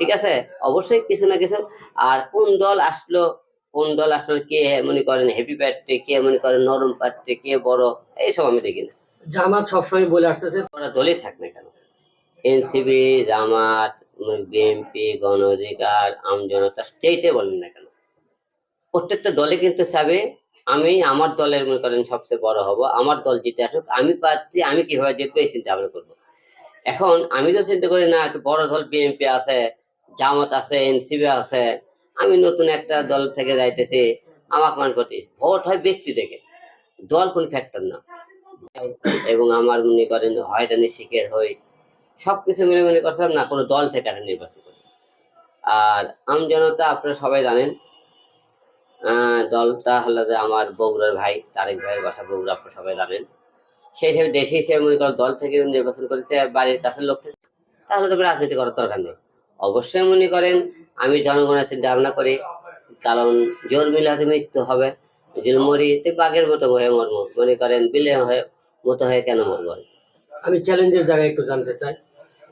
ঠিক আছে? অবশ্যই কিছু না কিছু। আর কোন দল আসলো? কোন দল আসলো? কে মনে করেন হেভি প্যাট্রে কে মনে করেন নরম প্যাট্রে কে বড়? এইসব আমি দেখি না। জামাত সবসময় বলে আসতেছে ওরা দলই থাক না কেন? এনসিবি জামাত বিএনপি গণ অধিকার আম জনতা স্টেটে বলেন না কেন? প্রত্যেকটা দলে কিন্তু চাবে আমি আমার দলের মনে করেন সবচেয়ে বড় হব আমার দল জিতে আসুক আমি পাচ্ছি আমি কীভাবে জিতবো এই চিন্তা ভাবনা করব। এখন আমি তো চিন্তা করি না একটু বড় দল বিএনপি আছে জামাত আছে এনসিবি আছে, আমি নতুন একটা দল থেকে যাইতেছি আমাকে মান করতে ভোট হয় ব্যক্তি থেকে। দল কোন ফ্যাক্টর না। এবং আমার মনে করেন হয়রানি শিখের হই, সবকিছু মিলে মনে করছিলাম না, কোনো দল থেকে আমি নির্বাচন করি আর আম জনতা আপনারা সবাই জানেন দলটা হলো যে আমার বগুড়ার ভাই, তারেক ভাইয়ের বাসা বগুড়া, আপনারা সবাই জানেন। সেই হিসেবে দেশে হিসেবে মনে করেন দল থেকে নির্বাচন করতে বাড়ির কাছের লোক থেকে তাহলে তো রাজনীতি করার দরকার নেই। অবশ্যই মনে করেন আমি জনগণের চিন্তা ভাবনা করি কারণ জোর মিলাতে মৃত্যু হবে। যদি মরি তো বাঘের মতো হয়ে মরবো। মনে করেন বিলে হয়ে মতো হয়ে কেন মরবো? আমি? চ্যালেঞ্জের জায়গায় একটু জানতে চাই।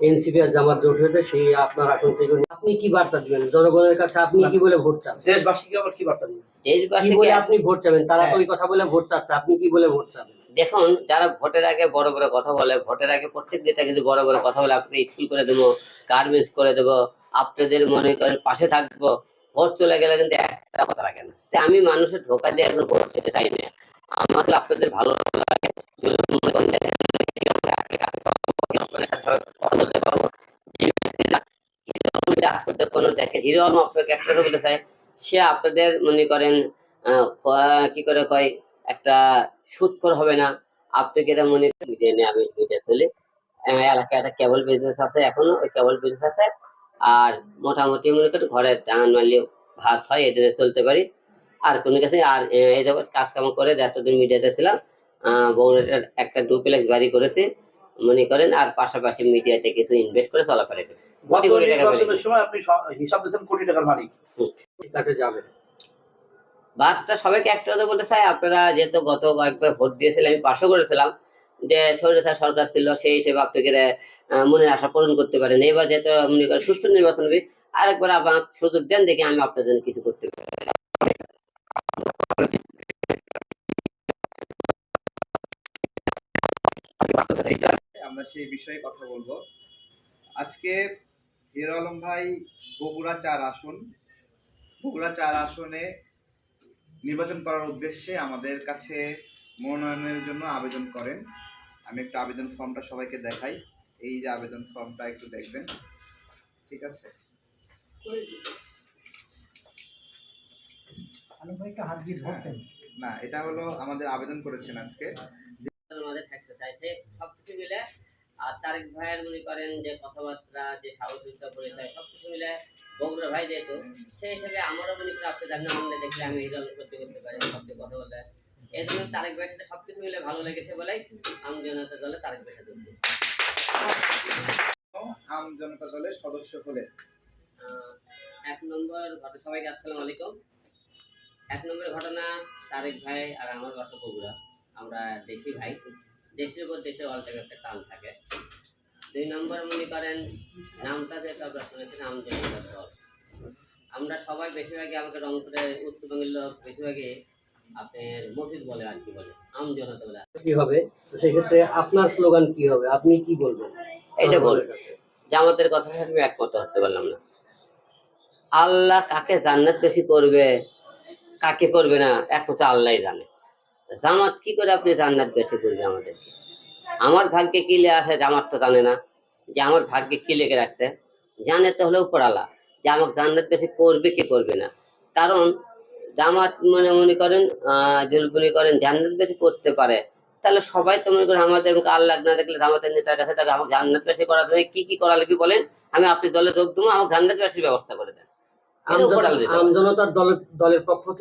এনসিপি আর জামাত জোট হয়েছে সেই আপনার আসন থেকে আপনি কি বার্তা দিবেন? জনগণের কাছে আপনি কি বলে ভোট চান? দেশবাসীকে আবার কি বার্তা দিবেন? কি দেশবাসীকে বলে আপনি ভোট চাবেন তারা তো ওই কথা বলে ভোট চাচ্ছে আপনি কি বলে ভোট চাবেন? দেখুন, যারা ভোটের আগে বড় বড় কথা বলে, ভোটের আগে প্রত্যেক নেতা কিন্তু বড় বড় কথা বলে, আপনি স্কুল করে দেবো গার্মেন্টস করে দেবো, আপনাদের মনে করেন পাশে থাকব, ভোট চলে গেলে কিন্তু একটা কথা রাখে না। তাই আমি মানুষের ধোকা দিয়ে এখন ভোট পেতে চাই না। আমাকে আপনাদের ভালো লাগে সে আপনাদের মনে করেন কি করে কয় একটা সুৎকর হবে না। আপনি যেটা মনে করেন মিডিয়া নিয়ে আমি মিডিয়া চলি এলাকায় একটা কেবল বিজনেস আছে এখনও ওই কেবল বিজনেস আছে। আর মোটামুটি মনে করেন ঘরের টান মারলে ভাত হয় এদের চলতে পারি। আর কোনো কিছু আর এই জগৎ কাজ কাম করে যতদিন মিডিয়াতে ছিলাম আহ বগুড়ার একটা ডুপ্লেক্স বাড়ি করেছি। মনে করেন আর পাশাপাশি মিডিয়াতে কিছু ইনভেস্ট করে চলাফেরা করি। কোটি কোটি টাকা বেরিয়ে সময় আপনি হিসাব কোটি টাকার মালিক। কাছে যাবেন। বার্তা সবাইকে একটা কথা বলতে চাই, আপনারা যেহেতু গত কয়েকবার ভোট দিয়েছিলেন, আমি পাশও করেছিলাম যে সরিষা সরকার ছিল, সেই হিসেবে আপনাকে মনের আশা পূরণ করতে পারেন। এবার যেহেতু মনে করেন সুষ্ঠু নির্বাচন হবে, আরেকবার আপনার সুযোগ দেন দেখে আমি আপনার জন্য কিছু করতে পারি। আমরা সেই বিষয়ে কথা বলব। আজকে হিরো আলম ভাই বগুড়া চার আসন, বগুড়া চার আসনে নির্বাচন করার উদ্দেশ্যে আমাদের কাছে মনোনয়নের জন্য আবেদন করেন। আমি একটু আবেদন ফর্মটা সবাইকে দেখাই। এই যে আবেদন ফর্মটা একটু দেখবেন। ঠিক আছে? হ্যাঁ। না এটা হলো আমাদের আবেদন করেছেন আজকে। আমাদের থাকতে চাইছে সবকিছু মিলে। আর তারেক ভাইয়ের মনে করেন যে কথাবার্তা যে সাহসিকতা পরিচয় সবকিছু মিলে বগুড়া ভাই যেহেতু সেই হিসেবে আমারও মনে করি আপনি জানেন আমাদের দেখলে আমি হিরো সত্যি কথা বলতে এই জন্য তারেক ভাইয়ের সাথে সবকিছু মিলে ভালো লেগেছে বলেই আমি জনতা দলে তারেক ভাইয়ের সাথে। আম জনতা দলের সদস্য হলেন। আহ, এক নম্বর ঘটনা সবাইকে আসসালামু আলাইকুম। এক নম্বর ঘটনা তারেক ভাই আর আমার বাসা বগুড়া। আমরা দেশি ভাই। দেশের উপর দেশের অল্টার একটা টান থাকে। দুই নম্বর মনে করেন নামটা যেটা আপনারা শুনেছেন আম জনতা দল। আমরা সবাই বেশিরভাগই আমাকে রংপুরের উত্তরবঙ্গের লোক বেশিরভাগই আপনার মসজিদ বলে আর কি বলে আম জনতা বলে কি। হবে? আপনার স্লোগান কি হবে? আপনি কি বলবেন? এটা বল জনগণের কাছে। জামাতের কথা আমি একমত হতে পারলাম না। আল্লাহ কাকে জান্নাত বেশি করবে কাকে করবে না একমাত্র আল্লাহ জানে। জামাত কি করে আপনি জান্নাত বেশি করবে আমাদেরকে? আমার ভাগ্যে কি লে আছে জামাত তো জানে না। যে আমার ভাগ্যে কি লেগে রাখছে? জানে তো হলেও পড়ালা যে আমাকে জান্নাত বেশি করবে কি করবে না? কারণ জামাত মনে মনে করেন আহ মনে করেন জান্নাত বেশি করতে পারে। তাহলে সবাই তো মনে করেন আমাদের আল্লাহ না দেখলে জামাতের নেতার কাছে তাকে আমাকে জান্নাত বেশি করার জন্য কি কি করা লাগবে বলেন? আমি আপনি দলে যোগ দেবো আমাকে জান্নাত বেশি ব্যবস্থা করে দেন। আমজনতার দলের দলের পক্ষ থেকে